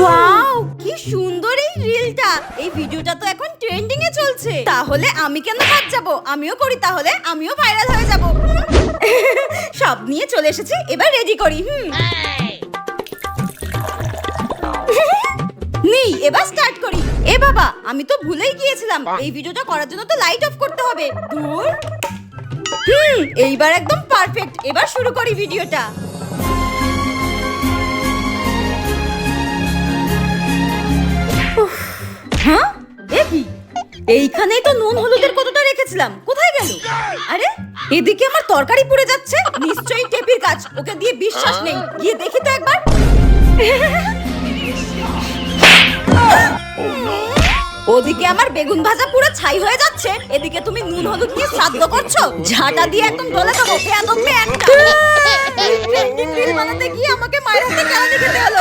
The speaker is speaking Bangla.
ওয়াও, কি সুন্দর এই রিলটা। এই ভিডিওটা তো এখন ট্রেন্ডিং এ চলছে। তাহলে আমি কেন বাদ যাব? আমিও করি তাহলে, আমিও ভাইরাল হয়ে যাব। সব নিয়ে চলে এসেছি, এবার রেডি করি, হুম। নেই, এবার স্টার্ট করি। এ বাবা, আমি তো ভুলেই গিয়েছিলাম। এই ভিডিওটা করার জন্য তো লাইট অফ করতে হবে। দূর। হুম, এইবার একদম পারফেক্ট এবার শুরু করি ভিডিওটা। হ্যাঁ? এ কি? এইখানেই তো নুন হলুদের কতটা রেখেছিলাম। কোথায় গেল? আরে এদিকে আমার তরকারি পুড়ে যাচ্ছে। নিশ্চয়ই টেপির কাজ। ওকে দিয়ে বিশ্বাস নেই। গিয়ে দেখি তো একবার। ওদিকে আমার বেগুন ভাজা পুরো ছাই হয়ে যাচ্ছে। এদিকে তুমি নুন হলুদ দিয়ে শ্রাদ্ধ করছ? ঝাঁটা দিয়ে একদম ডলে দেবো। একটা। বানাতে গিয়ে আমাকে মায়ের হাতে কেন খেতে হলো।